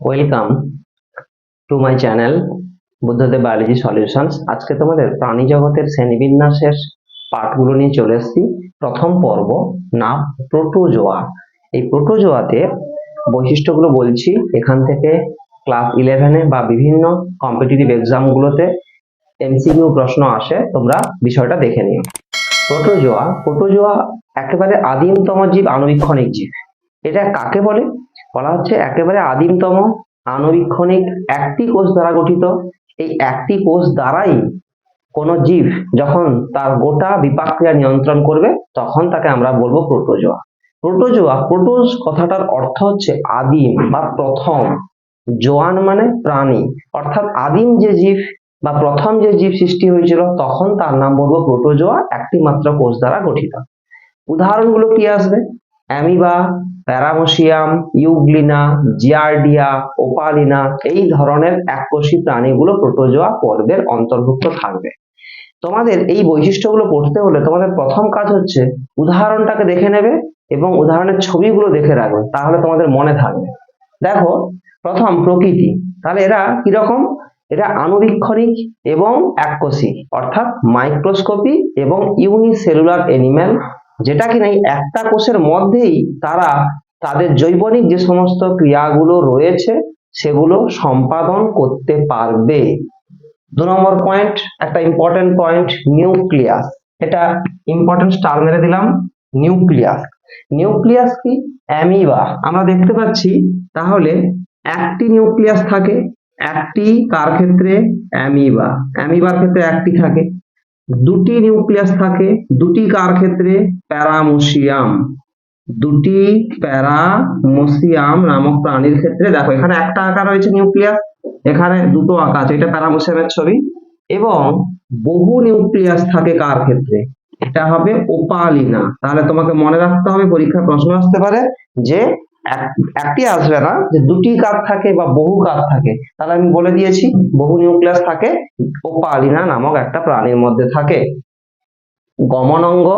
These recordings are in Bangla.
Welcome to my channel Buddhadeb biology solutions আজকে তোমাদের প্রাণী জগতের শ্রেণীবিন্যাসের পাঠগুলো নিয়ে চলে এসেছি। প্রথম পর্ব, নাম প্রোটোজোয়া। এই প্রোটোজোয়াতে বৈশিষ্ট্যগুলো বলছি। এখান থেকে ক্লাস ইলেভেনে বা বিভিন্ন কম্পিটিটিভ এক্সামগুলোতে এমসিকিউ প্রশ্ন আসে, তোমরা বিষয়টা দেখে নিও। প্রোটোজোয়া প্রোটোজোয়া একেবারে আদিমতম জীব, আণুবীক্ষণিক জীব। এটা কাকে বলে? বলা হচ্ছে একেবারে আদিমতম, আণুবীক্ষণিক একটি কোষ দ্বারা গঠিত। এই একটি কোষ দ্বারাই কোনো জীব যখন তার গোটা বিপাক ক্রিয়া নিয়ন্ত্রণ করবে, তখন তাকে আমরা বলব প্রোটোজোয়া। প্রোটোজোয়া, প্রোটোজ কথাটার অর্থ হচ্ছে আদিম বা প্রথম। জোয়ান মানে প্রাণী। অর্থাৎ আদিম যে জীব বা প্রথম যে জীব সৃষ্টি হয়েছিল, তখন তার নাম বলব প্রোটোজোয়া একটি মাত্র কোষ দ্বারা গঠিত। উদাহরণগুলো কি আসবে? অ্যামিবা, প্যারামোসিয়াম, ইউগ্লিনা, জিয়ার্ডিয়া, ওপালিনা এই ধরনের এককোষী প্রাণীগুলো প্রোটোজোয়া পর্বের অন্তর্ভুক্ত থাকবে। তোমাদের এই বৈশিষ্ট্যগুলো পড়তে হলে তোমাদের প্রথম কাজ হচ্ছে উদাহরণটাকে দেখে নেবে এবং উদাহরণের ছবিগুলো দেখে রাখবে, তাহলে তোমাদের মনে থাকবে। দেখো, প্রথম প্রকৃতি। তাহলে এরা কীরকম এরা আণুবীক্ষণিক এবং এককোষী, অর্থাৎ মাইক্রোস্কোপি এবং ইউনিসেলুলার এনিম্যাল যেটা কিনা একটা কোষের মধ্যেই তারা তাদের জৈবনিক যে সমস্ত ক্রিয়াগুলো রয়েছে, সেগুলো সম্পাদন করতে পারবে। দু নম্বর পয়েন্ট একটা ইম্পর্টেন্ট পয়েন্ট নিউক্লিয়াস এটা ইম্পর্টেন্ট স্টার মেরে দিলাম নিউক্লিয়াস নিউক্লিয়াস কি? অ্যামিবা। আমরা দেখতে পাচ্ছি, তাহলে একটি নিউক্লিয়াস থাকে, একটি কার ক্ষেত্রে অ্যামিবা। অ্যামিবার ক্ষেত্রে একটি থাকে। দুটি নিউক্লিয়াস থাকে, দুটি কার ক্ষেত্রে? প্যারামোসিয়াম। দুটি প্যারামোসিয়াম নামক প্রাণীর ক্ষেত্রে, দেখো, এখানে একটা আকার রয়েছে নিউক্লিয়াস, এখানে দুটো আঁকা আছে, এটা প্যারামোসিয়ামের ছবি। এবং বহু নিউক্লিয়াস থাকে কার ক্ষেত্রে? এটা হবে ওপালিনা। তাহলে তোমাকে মনে রাখতে হবে পরীক্ষায় প্রশ্ন আসতে পারে যে একটি আসবে না যে দুটি কার থাকে বা বহু কার থাকে। তাহলে আমি বলে দিয়েছি, বহু নিউক্লিয়াস থাকে ওপালিনা নামক একটা প্রাণীর মধ্যে থাকে। গমন অঙ্গ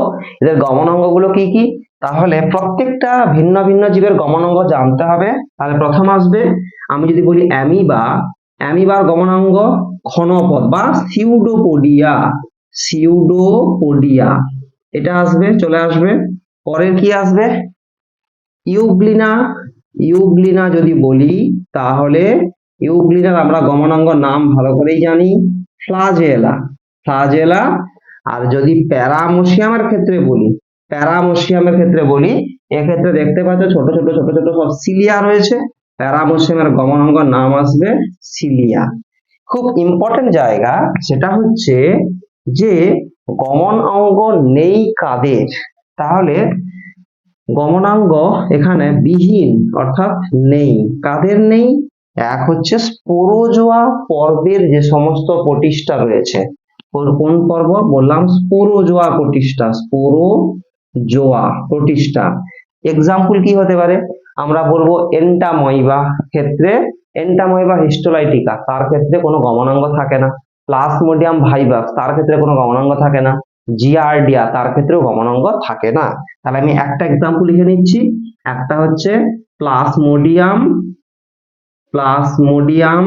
এদের গমন অঙ্গগুলো কি কি? তাহলে প্রত্যেকটা ভিন্ন ভিন্ন জীবের গমন অঙ্গ জানতে হবে। তাহলে প্রথম আসবে, আমি যদি বলি অ্যামিবা, অ্যামিবার গমনাঙ্গ ক্ষণপদ বা সিউডোপোডিয়া সিউডোপোডিয়া। এটা আসবে, চলে আসবে। পরের কি আসবে? ইউগ্লিনা ইউগ্লিনা যদি বলি, তাহলে ইউগ্লিনার আমরা গমনাঙ্গ নাম ভালো করেই জানি। ফ্লাজেলা ফ্লাজেলা, আর যদি প্যারামোসিয়ামের ক্ষেত্রে বলি প্যারামোসিয়ামের ক্ষেত্রে বলি, এক্ষেত্রে দেখতে পাচ্ছ ছোট ছোট ছোট ছোট সব সিলিয়া রয়েছে। প্যারামোসিয়ামের গমনাঙ্গ নাম আসবে সিলিয়া। খুব ইম্পর্টেন্ট জায়গা সেটা হচ্ছে যে গমন অঙ্গ নেই কাদের, তাহলে গমনাঙ্গ এখানে বিহীন, অর্থাৎ নেই। কাদের নেই? এক হচ্ছে স্পোরোজোয়া পর্বের যে সমস্ত প্রতিষ্ঠা রয়েছে। কোন- পর্ব? বললাম স্পোরোজোয়া প্রতিষ্ঠা স্পোরোজোয়া প্রতিষ্ঠা। এক্সাম্পল কি হতে পারে? আমরা বলব এন্টাময়বা ক্ষেত্রে এন্টাময়বা হিস্টোলাইটিকা তার ক্ষেত্রে কোনো গমনাঙ্গ থাকে না। প্লাসমোডিয়াম ভাইবাস তার ক্ষেত্রে কোনো গমনাঙ্গ থাকে না। জিয়ার্ডিয়া তার ক্ষেত্রেও গমনাঙ্গ থাকে না। তাহলে আমি একটা এক্সাম্পল লিখে নিচ্ছি। একটা হচ্ছে প্লাসমোডিয়াম প্লাসমোডিয়াম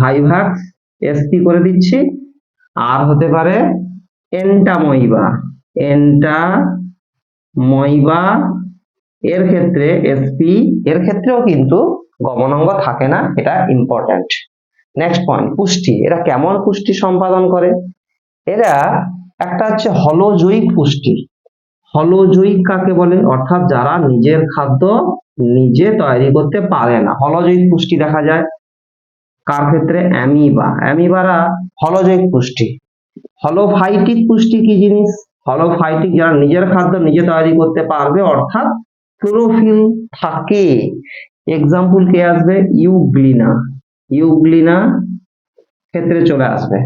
ভাইভাক্স এসপি করে দিচ্ছি। আর হতে পারে এন্টাময়বা এন্টাময়বা এর ক্ষেত্রে এসপি এর ক্ষেত্রেও কিন্তু গমনাঙ্গ থাকে না, এটা ইম্পর্ট্যান্ট নেক্সট পয়েন্ট পুষ্টি, এরা কেমন পুষ্টি সম্পাদন করে? এরা একটা হচ্ছে হলজৈব পুষ্টি। হলজৈব কাকে বলে? অর্থাৎ যারা নিজের খাদ্য নিজে তৈরি করতে পারে না। হলজৈব পুষ্টি দেখা যায়। কার ক্ষেত্রে? অ্যামিবা। অ্যামিবারা হলজৈব পুষ্টি। হলোফাইটিক পুষ্টি কি জিনিস? হলোফাইটিক যারা নিজের খাদ্য নিজে তৈরি করতে পারবে, অর্থাৎ ক্লোরোফিল থাকে। এক্সাম্পল কে আসবে? ইউগ্লিনা। ইউগ্লিনা ক্ষেত্রে চলে আসবে।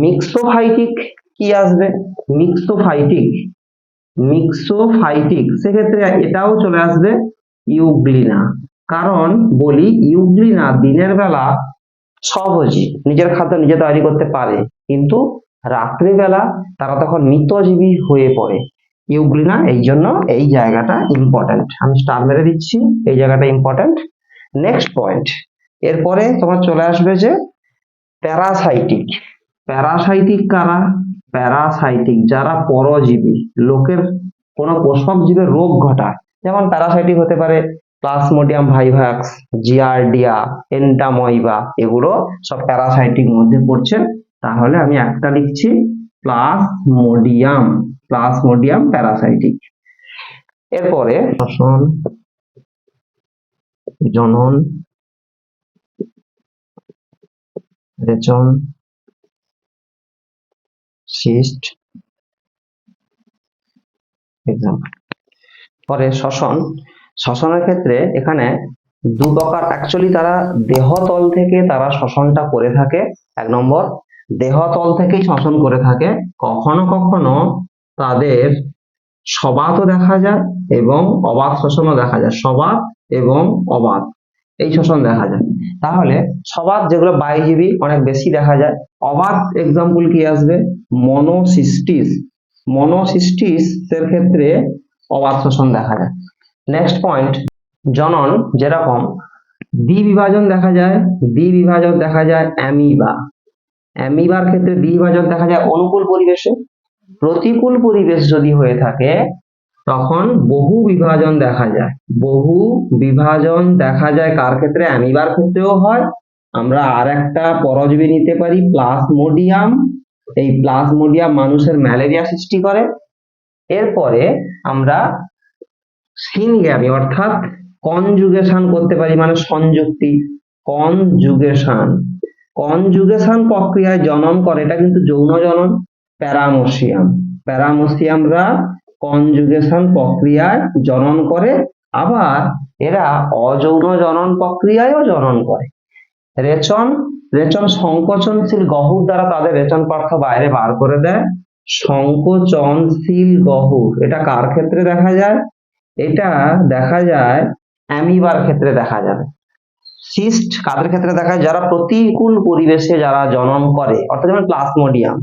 মিক্সোফাইটিক কি আসবে? মিক্সোফাইটিক মিক্সোফাইটিক সেক্ষেত্রে এটাও চলে আসবে ইউগ্লিনা। কারণ বলি ইউগ্লিনা দিনের বেলা স্বভোজী নিজের খাদ্য নিজে তৈরি করতে পারে। কিন্তু রাত্রিবেলা তারা তখন মৃতজীবী হয়ে পড়ে। ইউগ্লিনা এই জন্য এই জায়গাটা ইম্পর্ট্যান্ট আমি স্টার মেরে দিচ্ছি, এই জায়গাটা ইম্পর্ট্যান্ট নেক্সট পয়েন্ট এরপরে তোমার চলে আসবে যে প্যারাসাইটিক প্যারাসাইটিক কারা? প্যারাসাইটিক যারা পরজীবী, লোকের কোনো পোষক জীবের রোগ ঘটায়, যেমন প্যারাসাইটিক হতে পারে প্লাসমোডিয়াম ভাইভাক্স জিয়ারডিয়া এন্টাময়বা এগুলো সব প্যারাসাইটিক মধ্যে পড়ছে। তাহলে আমি একটা লিখছি প্লাসমোডিয়াম প্লাসমোডিয়াম প্যারাসাইটিক এরপরে শ্বসন জনন, রেচন সিস্ট এক্সাম্পল পরে শ্বসন। শ্বসনের ক্ষেত্রে এখানে দু প্রকার। অ্যাকচুয়ালি তারা দেহতল থেকে তারা শ্বসনটা করে থাকে। এক নম্বর, দেহতল থেকেই শ্বসন করে থাকে। কখনো কখনো তাদের সবাতও দেখা যায় এবং অবাধ শ্বসনও দেখা যায়। সবাত এবং অবাধ। এই শ্বসন দেখা যায়। তাহলে সবাত যেগুলো বাইজীবী অনেক বেশি দেখা যায়, অবাধ এক্সাম্পল কি আসবে? মনোসিস্টিস মনোসিস্টিস এর ক্ষেত্রে অবাধ শ্বসন দেখা যায়। নেক্সট পয়েন্ট জনন যেরকম, দ্বিবিভাজন দেখা যায়, দ্বিবিভাজন দেখা যায় অ্যামিবা। অ্যামিবার ক্ষেত্রে দ্বিবিভাজন দেখা যায় অনুকূল পরিবেশে। প্রতিকূল পরিবেশ যদি হয়ে থাকে তখন বহু বিভাজন দেখা যায়। বহু বিভাজন দেখা যায় কার ক্ষেত্রে? অ্যামিবার ক্ষেত্রেও হয়। আমরা আর একটা পরজীবী নিতে পারি, প্লাসমোডিয়াম। এই প্লাসমোডিয়াম মানুষের ম্যালেরিয়া সৃষ্টি করে। এরপরে আমরা সিনগ্যামি অর্থাৎ কনজুগেশন করতে পারি মানে সংযুক্তি। কনজুগেশন। কনজুগেশন প্রক্রিয়ায় জনন করে, এটা কিন্তু যৌন জনন, প্যারামোসিয়াম। প্যারামোসিয়ামরা কনজুগেশন প্রক্রিয়ায় জনন করে, আবার এরা অযৌন জনন প্রক্রিয়ায়ও জনন করে। রেচন রেচন সংকোচনশীল গহূর দ্বারা তাদের রেচন পার্থ বাইরে বার করে দেয়। সংকোচনশীল গহূর এটা কার ক্ষেত্রে দেখা যায়? এটা দেখা যায় অ্যামিবার ক্ষেত্রে দেখা যাবে। সিস্ট কাদের ক্ষেত্রে দেখা যায়? যারা প্রতিকূল পরিবেশে যারা জনন করে, অর্থাৎ যেমন প্লাসমোডিয়াম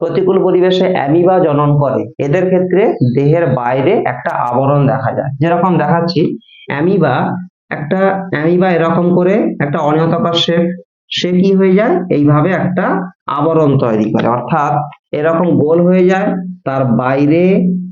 প্রতিকূল পরিবেশে অ্যামিবা জনন করে। এদের ক্ষেত্রে দেহের বাইরে একটা আবরণ দেখা যায়। যেরকম দেখাচ্ছি, অ্যামিবা একটা অ্যামিবা এরকম করে একটা অনিয়তাকার শেপ সে কি হয়ে যায়? এইভাবে একটা আবরণ তৈরি করে। অর্থাৎ এরকম গোল হয়ে যায়, তার বাইরে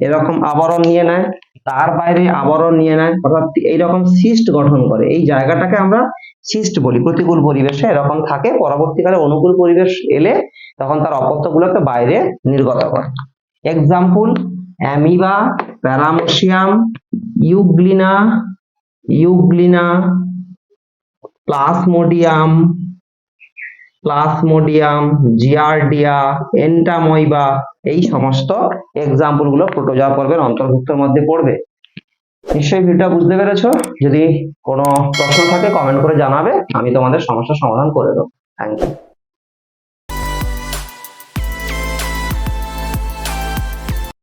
এরকম আবরণ নিয়ে নেয়, তার বাইরে আবরণ নিয়ে নেয়, অর্থাৎ এইরকম সিস্ট গঠন করে। এই জায়গাটাকে আমরা সিস্ট বলি, প্রতিকূল পরিবেশে এরকম থাকে, পরবর্তীকালে অনুকূল পরিবেশ এলে তখন তার অপত্যগুলোকে বাইরে নির্গত করে। Example amoeba, paramecium, euglena euglena, plasmodium plasmodium, giardia entamoeba এই সমস্ত এক্সাম্পলগুলো প্রোটোজোয়া পর্বের অন্তর্ভুক্তর মধ্যে পড়বে। নিশ্চয়ই ভিডিওটা বুঝতে পেরেছ? যদি কোনো প্রশ্ন থাকে কমেন্ট করে জানাবে, আমি তোমাদের সমস্যার সমাধান করে দেবো। Thank you